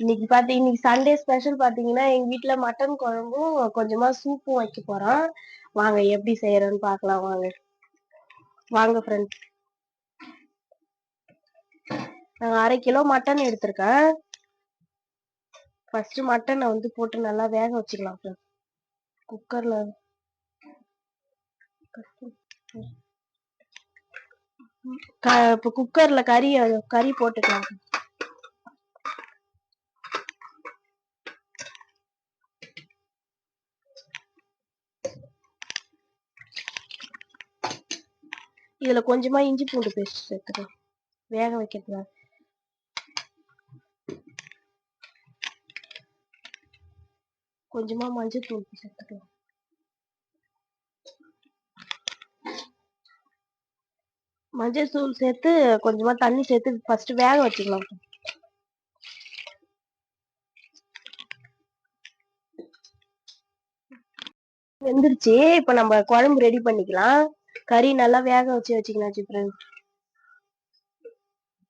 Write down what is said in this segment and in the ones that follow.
இன்னைக்கு பாத்தி இன்னைக்கு சண்டே ஸ்பெஷல் பாத்தீங்கன்னா எங்க வீட்டுல மட்டன் குழம்பும் கொஞ்சமா சூப்பும் வைக்க போறோம். வாங்க எப்படி செய்யறோம்னு பார்க்கலாம் வாங்க. வாங்க ஃப்ரெண்ட்ஸ் நான் அரை கிலோ மட்டன் எடுத்திருக்கேன். ஃபர்ஸ்ட் மட்டனை வந்து போட்டு நல்லா வேக வச்சுக்கலாம் ஃப்ரெண்ட்ஸ் குக்கர்ல இப்போ குக்கர்ல கறி கறி போட்டுக்கலாம் இதுல கொஞ்சமா இஞ்சி பூண்டு பேஸ்ட் சேர்த்துக்கலாம் வேக வைக்கிறதுல கொஞ்சமா மஞ்சள் தூள் சேர்த்துக்கலாம் மஞ்சள் தூள் சேர்த்து கொஞ்சமா தண்ணி சேர்த்து ஃபர்ஸ்ட் வேக வச்சுக்கலாம் வெந்துருச்சு. இப்ப நம்ம குழம்பு ரெடி பண்ணிக்கலாம். கறி நல்லா வேக வச்சு வச்சுக்கலாம் ஃப்ரெண்ட்ஸ்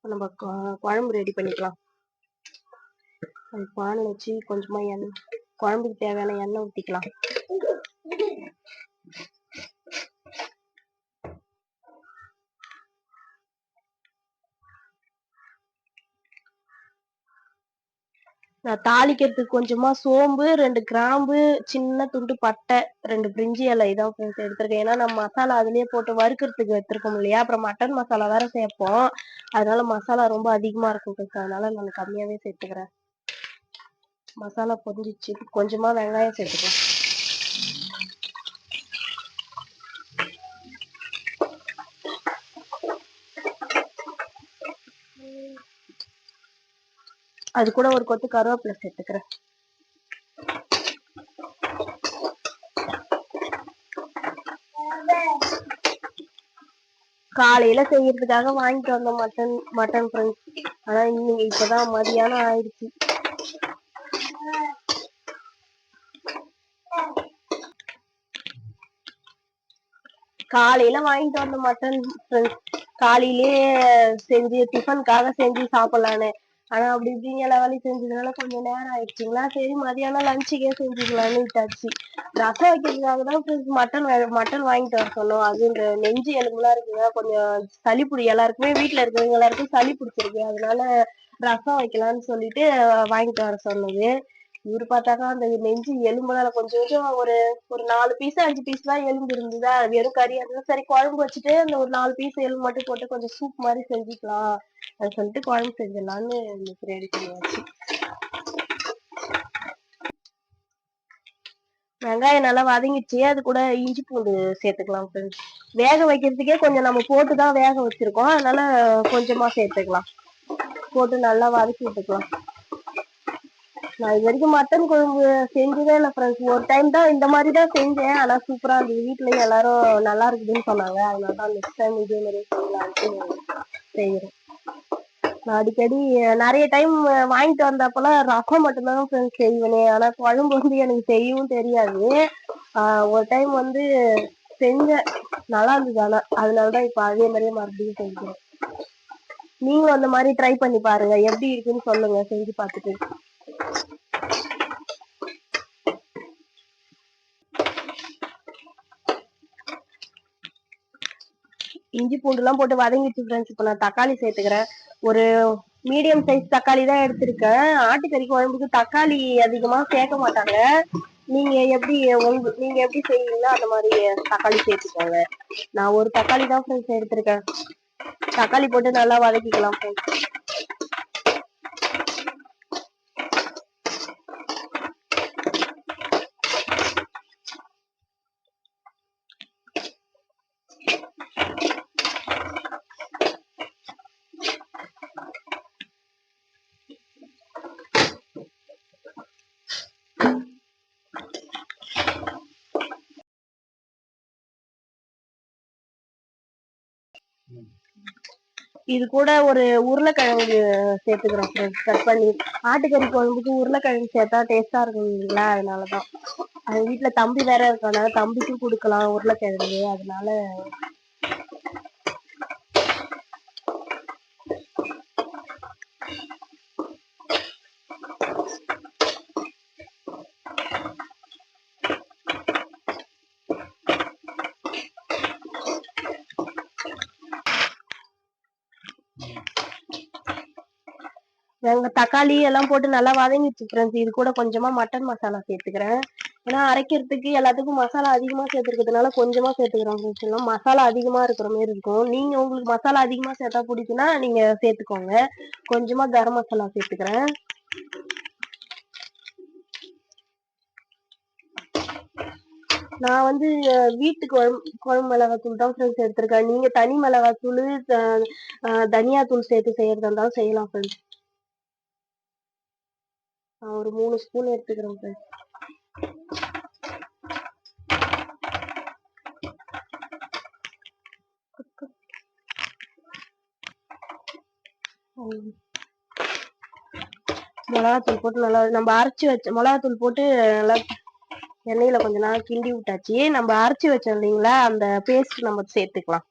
நம்ம குழம்பு ரெடி பண்ணிக்கலாம். பானை வச்சு கொஞ்சமா எண்ணெய் குழம்புக்கு தேவையான எண்ணெய் ஊற்றிக்கலாம் தாளிக்கிறதுக்கு கொஞ்சமா சோம்பு ரெண்டு கிராம்பு சின்ன துண்டு பட்டை ரெண்டு பிரிஞ்சி இலை இதான் ஃப்ரெண்ட்ஸ் எடுத்திருக்கேன். ஏன்னா நம்ம மசாலா அதுலயே போட்டு வறுக்கிறதுக்கு எடுத்திருக்கோம் இல்லையா? அப்புறம் மட்டன் மசாலா வேற சேர்ப்போம். அதனால மசாலா ரொம்ப அதிகமா இருக்கும் ஃப்ரெண்ட்ஸ் அதனால நான் கம்மியாவே சேர்த்துக்கிறேன். மசாலா பொரிஞ்சிச்சு. கொஞ்சமா வெங்காயம் சேர்த்துக்கலாம். அது கூட ஒரு கொத்து கருவேப்பிலை சேர்த்துக்கிறேன். காலையில செய்யறதுக்காக வாங்கிட்டு வந்தோம் மட்டன் மட்டன் ஃப்ரெண்ட்ஸ் ஆனா இன்னைக்கு இப்பதான் மதியானம் ஆயிடுச்சு. காலையில வாங்கிட்டு வந்த மட்டன் ஃப்ரெண்ட்ஸ் காலையிலேயே செஞ்சு டிஃபனுக்காக செஞ்சு சாப்பிடலான்னு. ஆனா அப்படி இப்படின்னு எல்லா வேலையும் செஞ்சதுனால கொஞ்சம் நேரம் ஆயிடுச்சுங்களா சரி மதியானம் லஞ்சுக்கே செஞ்சுக்கலாம்னு விட்டாச்சு. ரசம் வைக்கிறதுக்காக தான் மட்டன் மட்டன் வாங்கிட்டு வர சொன்னோம். அது இந்த நெஞ்சு எலும்புலாம் இருக்குங்க கொஞ்சம் சளி பிடி எல்லாருக்குமே வீட்டுல இருக்கிறவங்க எல்லாருக்கும் சளி பிடிச்சிருக்கு. அதனால ரசம் வைக்கலாம்னு சொல்லிட்டு வாங்கிட்டு வர சொன்னது. இவரு பார்த்தாக்கா அந்த நெஞ்சு எலும்புனால கொஞ்சம் கொஞ்சம் ஒரு ஒரு நாலு பீஸ் அஞ்சு பீஸ் தான் எலும்பு இருந்ததா? வெறும் கறி. இருந்தது சரி குழம்பு வச்சுட்டு அந்த ஒரு நாலு பீஸ் எலும்பு மட்டும் போட்டு கொஞ்சம் சூப் மாதிரி செஞ்சுக்கலாம். அது சொல்லிட்டு குழம்பு செஞ்சிடலாம்னு இன்னைக்கு ரெடி பண்ணியாச்சு வெங்காயம் நல்லா வதங்கிடுச்சு. அது கூட இஞ்சி பூண்டு சேர்த்துக்கலாம் ஃப்ரெண்ட்ஸ் வேக வைக்கிறதுக்கே கொஞ்சம் நம்ம போட்டு தான் வேக வச்சிருக்கோம். அதனால கொஞ்சமா சேர்த்துக்கலாம். போட்டு நல்லா வதக்கி விட்டுக்கலாம். நான் இது வரைக்கும் மட்டன் குழம்பு செஞ்சதே இல்லை ஃப்ரெண்ட்ஸ் ஒரு டைம் தான் இந்த மாதிரி தான் செஞ்சேன். ஆனால் சூப்பராக இருந்தது. வீட்லயும் எல்லாரும் நல்லா இருக்குதுன்னு சொன்னாங்க. அதனால தான் நெக்ஸ்ட் டைம் இதே மாதிரி செய்யலான்ட்டு செய்கிறேன் நான் அடிக்கடி நிறைய டைம் வாங்கிட்டு வந்தப்பெல்லாம் ரசம் மட்டும்தான் ஃப்ரெண்ட்ஸ் செய்வேனே. ஆனால் குழம்பு வந்து எனக்கு செய்யவும் தெரியாது. ஒரு டைம் வந்து செஞ்சேன். நல்லா இருந்தது. ஆனால் அதனால தான் இப்போ அதே மாதிரியே மறுபடியும் செஞ்சேன் நீங்களும் அந்த மாதிரி ட்ரை பண்ணி பாருங்க. எப்படி இருக்குன்னு சொல்லுங்க. செஞ்சு பார்த்துட்டு. இஞ்சி பூண்டு எல்லாம் போட்டு வதங்கிச்சு ஃப்ரெண்ட்ஸ் இப்போ நான் தக்காளி சேர்த்துக்கிறேன். ஒரு மீடியம் சைஸ் தக்காளி தான் எடுத்திருக்கேன். ஆட்டுக்கறி குழம்புக்கு தக்காளி அதிகமா சேர்க்க மாட்டாங்க. நீங்க எப்படி உங்க நீங்க எப்படி செய்வீங்களோ அந்த மாதிரி தக்காளி சேர்த்துக்கோங்க. நான் ஒரு தக்காளி தான் ஃப்ரெண்ட்ஸ் எடுத்திருக்கேன். தக்காளி போட்டு நல்லா வதக்கிக்கலாம் ஃப்ரெண்ட்ஸ் இது கூட ஒரு உருளைக்கிழங்கு சேர்த்துக்கிறோம் ஃப்ரெண்ட்ஸ் கட் பண்ணி ஆட்டுக்கறி குழம்புக்கு உருளைக்கிழங்கு சேர்த்தா டேஸ்டா இருக்கும் இல்லைங்களா? அதனாலதான். அது வீட்டுல தம்பி வேற இருக்கனால தம்பிக்கும் கொடுக்கலாம் உருளைக்கிழங்கு. அதனால வெங்க தக்காளி எல்லாம் போட்டு நல்லா வதங்கிச்சு ஃப்ரெண்ட்ஸ் இது கூட கொஞ்சமா மட்டன் மசாலா சேர்த்துக்கிறேன். ஏன்னா அரைக்கிறதுக்கு எல்லாத்துக்கும் மசாலா அதிகமா சேர்த்துருக்கிறதுனால கொஞ்சமா சேர்த்துக்கிறோம் ஃப்ரெண்ட்ஸ் மசாலா அதிகமா இருக்கிற மாதிரி இருக்கும். நீங்க உங்களுக்கு மசாலா அதிகமா சேர்த்தா பிடிக்குன்னா நீங்க சேர்த்துக்கோங்க. கொஞ்சமா கரம் மசாலா சேர்த்துக்கிறேன். நான் வந்து வீட்டு குழம்பு குழம்பு மிளகாத்தூள் தான் ஃப்ரெண்ட்ஸ் எடுத்திருக்கேன். நீங்க தனி மிளகாத்தூள் தனியா தூள் சேர்த்து செய்யறதா இருந்தாலும் செய்யலாம் ஃப்ரெண்ட்ஸ் நான் ஒரு மூணு ஸ்பூன் எடுத்துக்கிறேன் ஃப்ரெண்ட்ஸ் மிளகாத்தூள் போட்டு நல்லா நம்ம அரைச்சி வச்ச மிளகாத்தூள் போட்டு நல்லா எண்ணெயில கொஞ்ச நாள் கிண்டி விட்டாச்சு. நம்ம அரைச்சி வச்சோம் இல்லைங்களா? அந்த பேஸ்ட் நம்ம சேர்த்துக்கலாம்.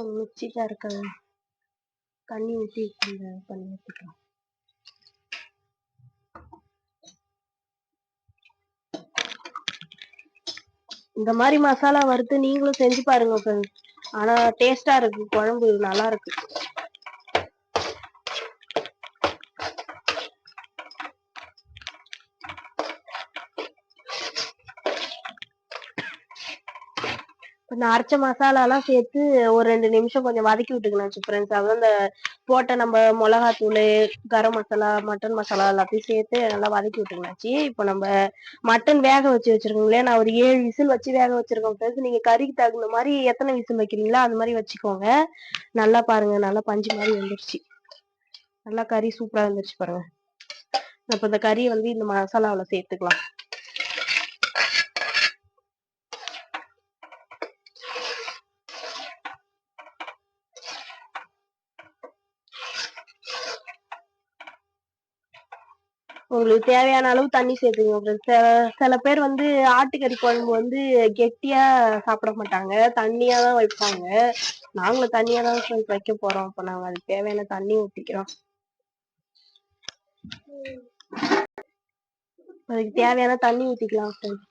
கொஞ்சம் மிக்சி இருக்க தண்ணி ஊற்றி கொஞ்சம் பண்ணி ஊற்றிக்கலாம் இந்த மாதிரி மசாலா வறுத்து நீங்களும் செஞ்சு பாருங்க ஃப்ரெண்ட்ஸ் ஆனா டேஸ்டா இருக்கு குழம்பு நல்லா இருக்கு. இந்த அரைச்ச மசாலா எல்லாம் சேர்த்து ஒரு ரெண்டு நிமிஷம் கொஞ்சம் வதக்கி விட்டுக்கலாம் ஃப்ரெண்ட்ஸ் அதான் இந்த போட்ட நம்ம மிளகாத்தூள் கரம் மசாலா மட்டன் மசாலா எல்லாத்தையும் சேர்த்து நல்லா வதக்கி விட்டுக்கலாச்சு இப்போ நம்ம மட்டன் வேக வச்சு வச்சிருக்கோங்களே நான் ஒரு ஏழு விசில் வச்சு வேக வச்சிருக்கோம் ஃப்ரெண்ட்ஸ் நீங்க கறிக்கு தகுந்த மாதிரி எத்தனை விசில் வைக்கிறீங்களோ அந்த மாதிரி வச்சுக்கோங்க. நல்லா பாருங்க நல்லா பஞ்சு மாதிரி வந்துருச்சு. நல்லா கறி சூப்பரா வந்துருச்சு பாருங்க. இப்போ இந்த கறியை வந்து இந்த மசாலாவில் சேர்த்துக்கலாம். உங்களுக்கு தேவையான அளவு தண்ணி சேர்த்துக்கோங்க friends. சில சில பேர் வந்து ஆட்டுக்கறி குழம்பு வந்து கெட்டியா சாப்பிட மாட்டாங்க. தண்ணியா தான் வைப்பாங்க. நாங்களும் தண்ணியா தான் வைக்க போறோம். அப்ப நாங்க அதுக்கு தேவையான தண்ணி ஊத்திக்கிறோம். அதுக்கு தேவையான தண்ணி ஊத்திக்கலாம் ஃப்ரெண்ட்ஸ்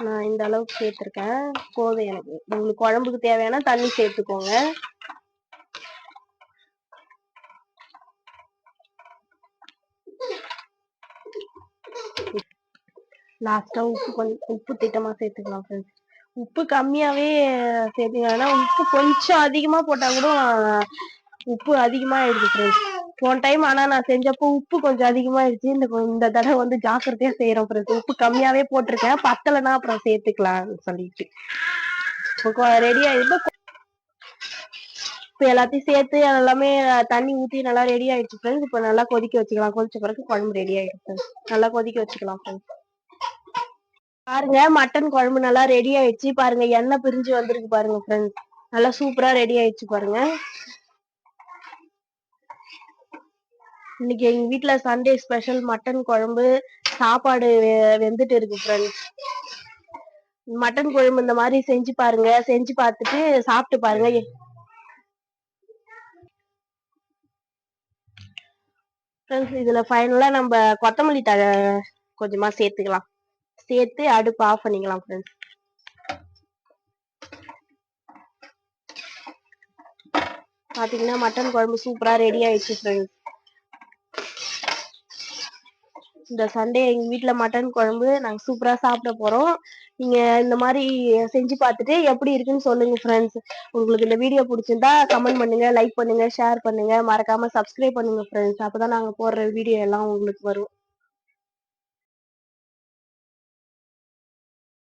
நான் இந்த அளவுக்கு சேர்த்துருக்கேன். போதும் எனக்கு. உங்களுக்கு குழம்புக்கு தேவையான தண்ணி சேர்த்துக்கோங்க. லாஸ்டா உப்பு கொஞ்சம் உப்பு திட்டமா சேர்த்துக்கலாம் ஃப்ரெண்ட்ஸ் உப்பு கம்மியாவே சேர்த்துங்க ஏன்னா உப்பு கொஞ்சம் அதிகமா போட்டா கூட உப்பு அதிகமா ஆயிடுது ஃப்ரெண்ட்ஸ் போன டைம் ஆனா நான் செஞ்சப்போ உப்பு கொஞ்சம் அதிகமாயிடுச்சு. இந்த இந்த தடவை வந்து ஜாக்கிரதையா செய்யறோம் ஃப்ரெண்ட்ஸ் உப்பு கம்மியாவே போட்டிருக்கேன். பத்தலைன்னா அப்புறம் சேர்த்துக்கலாம்னு சொல்லிட்டு. இப்போ ரெடி ஆயிடுச்சு இப்போ எல்லாத்தையும் சேர்த்து எல்லாமே தண்ணி ஊத்தி நல்லா ரெடி ஆயிடுச்சு ஃப்ரெண்ட்ஸ் இப்போ நல்லா கொதிக்க வச்சுக்கலாம். கொதிச்ச பிறகு குழம்பு ரெடி ஆயிடுச்சு நல்லா கொதிக்க வச்சுக்கலாம் ஃப்ரெண்ட்ஸ் பாருங்க மட்டன் குழம்பு நல்லா ரெடி ஆயிடுச்சு. பாருங்க எண்ணெய் பிரிஞ்சு வந்திருக்கு பாருங்க ஃப்ரெண்ட்ஸ் நல்லா சூப்பரா ரெடி ஆயிடுச்சு பாருங்க. இன்னைக்கு எங்க வீட்டுல சண்டே ஸ்பெஷல் மட்டன் குழம்பு. சாப்பாடு வெ- வெந்துட்டு இருக்கு ஃப்ரெண்ட்ஸ் மட்டன் குழம்பு இந்த மாதிரி செஞ்சு பாருங்க செஞ்சு பார்த்துட்டு சாப்பிட்டு பாருங்க. ஃப்ரெண்ட்ஸ் இதுல ஃபைனலா நம்ம கொத்தமல்லி தழை கொஞ்சமா சேர்த்துக்கலாம். சேர்த்து அடுப்பு ஆஃப் பண்ணிக்கலாம் ஃப்ரெண்ட்ஸ் பாத்தீங்கன்னா மட்டன் குழம்பு சூப்பரா ரெடி ஆயிடுச்சு ஃப்ரெண்ட்ஸ் இந்த சண்டே எங்க வீட்டுல மட்டன் குழம்பு நாங்க சூப்பரா சாப்பிட போறோம். நீங்க இந்த மாதிரி செஞ்சு பார்த்துட்டு எப்படி இருக்குன்னு சொல்லுங்க ஃப்ரெண்ட்ஸ் உங்களுக்கு இந்த வீடியோ பிடிச்சிருந்தா கமெண்ட் பண்ணுங்க லைக் பண்ணுங்க ஷேர் பண்ணுங்க. மறக்காம சப்ஸ்கிரைப் பண்ணுங்க ஃப்ரெண்ட்ஸ் அப்பதான் நாங்க போடுற வீடியோ எல்லாம் உங்களுக்கு வரும்.